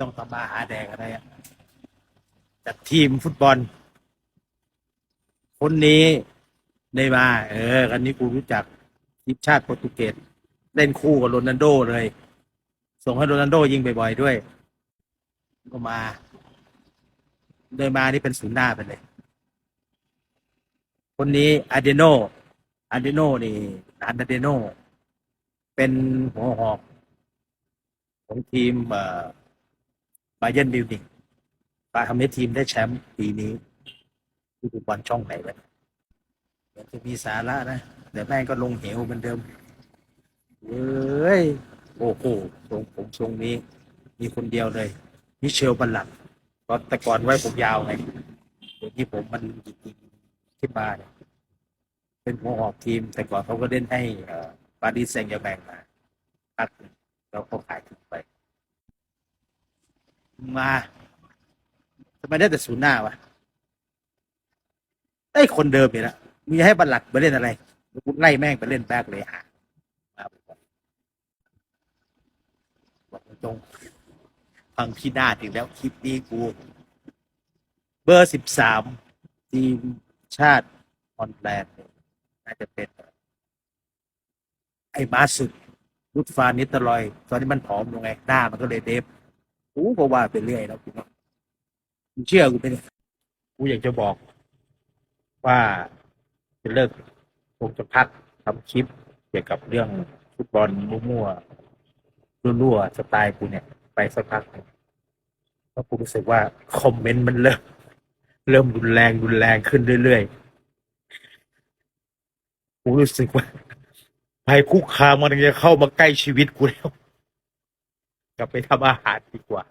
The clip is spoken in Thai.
ต้องทำมาหาแดกอะไรอะจัดทีมฟุตบอล คนนี้ได้มา เออคันนี้กูรู้จักทีมชาติโปรตุเกสเล่นคู่กับโรนัลโดเลย ส่งให้โรนัลโดยิงบ่อยๆด้วย ก็มา เดินมานี่เป็นศูนย์หน้าไปเลย คนนี้อาเดโนอาเดโนนี่อาเดโน เป็นหัวหอกของทีมเอ่อ บาเยนบิวนิงปาทำให้ทีมได้แชมป์ปีนี้ดูบอลช่องไหนวะเดี๋ยวจะมีสาระนะ เดี๋ยวแม่งก็ลงเหวเหมือนเดิมเว้ย โอ้โหทรงผมทรงนี้ มีคนเดียวเลยมิเชลบัลลังก์ตอนแต่ก่อนไว้ผมยาวไงเดี๋ยวนี้ผมมันหยิกๆขึ้นมาเนี่ยเป็นหัวหอกทีม แต่ก่อนเขาก็เล่นให้เอ่อปารีสแซงต์แชร์แมงมาพักหนึ่งแล้วเขาขายทิ้งไป มาทำไมได้แต่ศูนย์หน้าวะไอ้คนเดิมเนี่ยนะมีให้บัลลักไปเล่นอะไรกูไล่แม่งไปเล่นแบกเลยหามาบอกบอกตรงฟังพี่นาดอีกแล้วคลิปนี้กู เบอร์สิบสามทีมชาติฮอลแลนด์เนี่ยน่าจะเป็น ไอ้มาสุดรุดฟานิตลอย ตอนนี้มันผอมลงไง หน้ามันก็เลยเดฟ กูก็ว่าไปเรื่อยแล้วกูว่ามึงเชื่อกูไหมเนี่ยกูอยากจะบอกว่าจะเลิกคงจะพักทำคลิปเกี่ยวกับเรื่องฟุตบอลมั่วๆรั่วๆสไตล์กูเนี่ย ไปสักพักหนึ่งเพราะกูรู้สึกว่าคอมเมนต์มันเริ่ม เริ่มรุนแรงรุนแรงขึ้นเรื่อยๆกูรู้สึกว่าภัยคุกคามมันจะเข้ามาใกล้ชีวิตกูแล้ว กลับไปทำอาหารดีกว่า